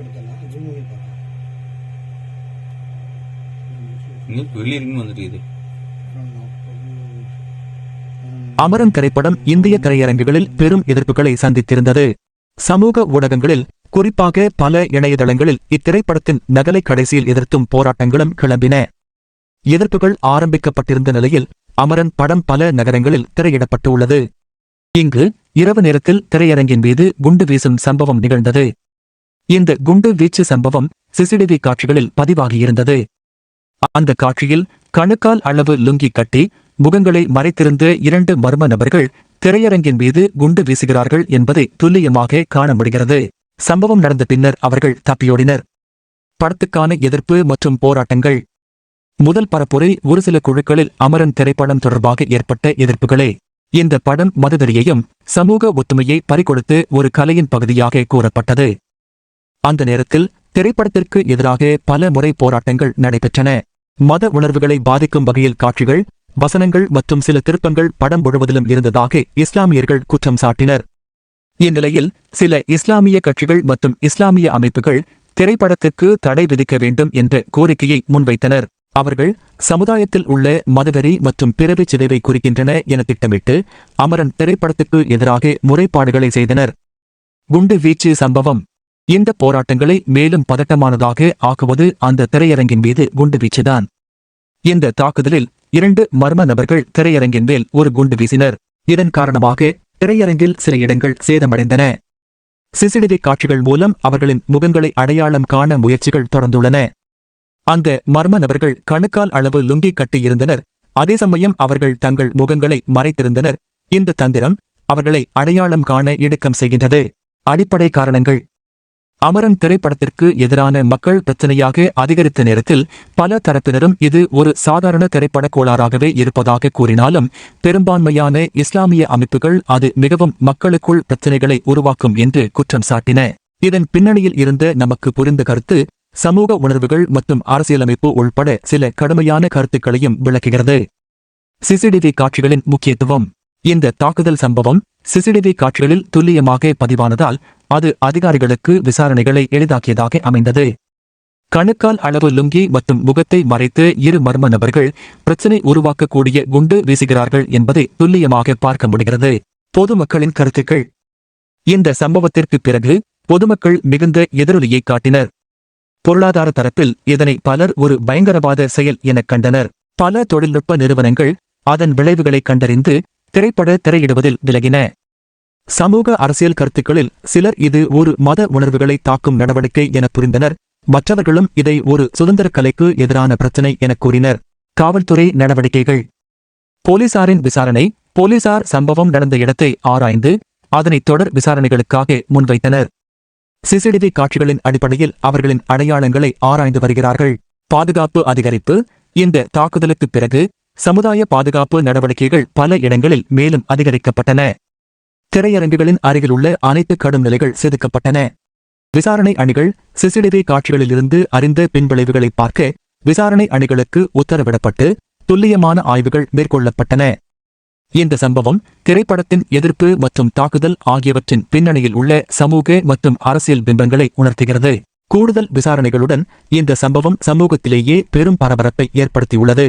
எடுத்தலாம் zoom பண்ணி பார்க்கலாம் இன்னும் வெளியிருக்குன்னு வந்துட்டு அமரன் திரைப்படம் இந்திய திரையரங்குகளில் பெரும் எதிர்ப்புகளை சந்தித்திருந்தது. சமூக ஊடகங்களில் குறிப்பாக பல இணையதளங்களில் இத்திரைப்படத்தின் நகலை கடைசியில் எதிர்த்தும் போராட்டங்களும் கிளம்பின. எதிர்ப்புகள் ஆரம்பிக்கப்பட்டிருந்த நிலையில் அமரன் படம் பல நகரங்களில் திரையிடப்பட்டுள்ளது. இங்கு இரவு நேரத்தில் திரையரங்கின் மீது குண்டு வீசும் சம்பவம் நிகழ்ந்தது. இந்த குண்டு வீச்சு சம்பவம் சிசிடிவி காட்சிகளில் பதிவாகியிருந்தது. அந்த காட்சியில் கணுக்கால் அளவு லுங்கி கட்டி முகங்களை மறைத்திருந்த இரண்டு மர்ம நபர்கள் திரையரங்கின் மீது குண்டு வீசுகிறார்கள் என்பதை துல்லியமாக காண முடிகிறது. சம்பவம் நடந்த பின்னர் அவர்கள் தப்பியோடினர். படத்துக்கான எதிர்ப்பு மற்றும் போராட்டங்கள். முதல் பரப்புரை ஒரு சில குழுக்களில் அமரன் திரைப்படம் தொடர்பாக ஏற்பட்ட எதிர்ப்புகளே. இந்த படம் மதுதடியையும் சமூக ஒத்துமையை பறிகொடுத்து ஒரு கலையின் பகுதியாக கூறப்பட்டது. அந்த நேரத்தில் திரைப்படத்திற்கு எதிராக பல முறை போராட்டங்கள் நடைபெற்றன. மத உணர்வுகளை பாதிக்கும் வகையில் காட்சிகள் வசனங்கள் மற்றும் சில திருப்பங்கள் படம் முழுவதிலும் இருந்ததாக இஸ்லாமியர்கள் குற்றம் சாட்டினர். இந்நிலையில் சில இஸ்லாமிய கட்சிகள் மற்றும் இஸ்லாமிய அமைப்புகள் திரைப்படத்திற்கு தடை விதிக்க வேண்டும் என்ற கோரிக்கையை முன்வைத்தனர். அவர்கள் சமுதாயத்தில் உள்ள மதவெறி மற்றும் பிறவி சிதைவை குறிக்கின்றன என திட்டமிட்டு அமரன் திரைப்படத்துக்கு எதிராக முறைப்பாடுகளை செய்தனர். குண்டு வீச்சு சம்பவம் இந்த போராட்டங்களை மேலும் பதட்டமானதாக ஆக்குவது அந்த திரையரங்கின் மீது குண்டு வீச்சுதான். இந்த தாக்குதலில் இரண்டு மர்ம நபர்கள் திரையரங்கின் மேல் ஒரு குண்டு வீசினர். இதன் காரணமாக திரையரங்கில் சில இடங்கள் சேதமடைந்தன. சிசிடிவி காட்சிகள் மூலம் அவர்களின் முகங்களை அடையாளம் காண முயற்சிகள் தொடர்ந்துள்ளன. அந்த மர்ம நபர்கள் கணுக்கால் அளவு லுங்கி கட்டியிருந்தனர் அதே சமயம் அவர்கள் தங்கள் முகங்களை மறைத்திருந்தனர். இந்த தந்திரம் அவர்களை அடையாளம் காண இடுக்கம் செய்கின்றது. அடிப்படை காரணங்கள் அமரன் திரைப்படத்திற்கு எதிரான மக்கள் பிரச்சனையாக அதிகரித்த நேரத்தில் பல தரப்பினரும் இது ஒரு சாதாரண திரைப்பட கோளாறாகவே இருப்பதாக கூறினாலும் பெரும்பான்மையான இஸ்லாமிய அமைப்புகள் அது மிகவும் மக்களுக்குள் பிரச்சனைகளை உருவாக்கும் என்று குற்றம் சாட்டின. இதன் பின்னணியில் இருந்த நமக்கு புரிந்த கருத்து சமூக உணர்வுகள் மற்றும் அரசியலமைப்பு உள்பட சில கடுமையான கருத்துக்களையும் விளக்குகிறது. சிசிடிவி காட்சிகளின் முக்கியத்துவம். இந்த தாக்குதல் சம்பவம் சிசிடிவி காட்சிகளில் துல்லியமாக பதிவானதால் அது அதிகாரிகளுக்கு விசாரணைகளை எளிதாக்கியதாக அமைந்தது. கணுக்கால் அளவு லுங்கி மற்றும் முகத்தை மறைத்து இரு மர்ம நபர்கள் பிரச்சினை உருவாக்கக்கூடிய குண்டு வீசுகிறார்கள் என்பதை துல்லியமாக பார்க்க முடிகிறது. பொதுமக்களின் கருத்துக்கள். இந்த சம்பவத்திற்கு பிறகு பொதுமக்கள் மிகுந்த எதிரொலியை காட்டினர். பொருளாதார தரப்பில் இதனை பலர் ஒரு பயங்கரவாத செயல் எனக் கண்டனர். பல தொழில்நுட்ப நிறுவனங்கள் அதன் விளைவுகளை கண்டறிந்து திரைப்பட திரையிடுவதில் விலகின. சமூக அரசியல் கருத்துக்களில் சிலர் இது ஒரு மத உணர்வுகளை தாக்கும் நடவடிக்கை என புரிந்தனர். மற்றவர்களும் இதை ஒரு சுதந்திர கலைக்கு எதிரான பிரச்சினை என கூறினர். காவல்துறை நடவடிக்கைகள். போலீசாரின் விசாரணை போலீசார் சம்பவம் நடந்த இடத்தை ஆராய்ந்து அதனை தொடர் விசாரணைகளுக்காக முன்வைத்தனர். சிசிடிவி காட்சிகளின் அடிப்படையில் அவர்களின் அடையாளங்களை ஆராய்ந்து வருகிறார்கள். பாதுகாப்பு அதிகரிப்பு இந்த தாக்குதலுக்குப் பிறகு சமுதாய பாதுகாப்பு நடவடிக்கைகள் பல இடங்களில் மேலும் அதிகரிக்கப்பட்டன. திரையரங்குகளின் அருகிலுள்ள அனைத்து கடும் நிலைகள் செதுக்கப்பட்டன. விசாரணை அணிகள் சிசிடிவி காட்சிகளிலிருந்து அறிந்த பின்விளைவுகளை பார்க்க விசாரணை அணிகளுக்கு உத்தரவிடப்பட்டு துல்லியமான ஆய்வுகள் மேற்கொள்ளப்பட்டன. இந்த சம்பவம் திரைப்படத்தின் எதிர்ப்பு மற்றும் தாக்குதல் ஆகியவற்றின் பின்னணியில் உள்ள சமூக மற்றும் அரசியல் பிம்பங்களை உணர்த்துகிறது. கூடுதல் விசாரணைகளுடன் இந்த சம்பவம் சமூகத்திலேயே பெரும் பரபரப்பை ஏற்படுத்தியுள்ளது.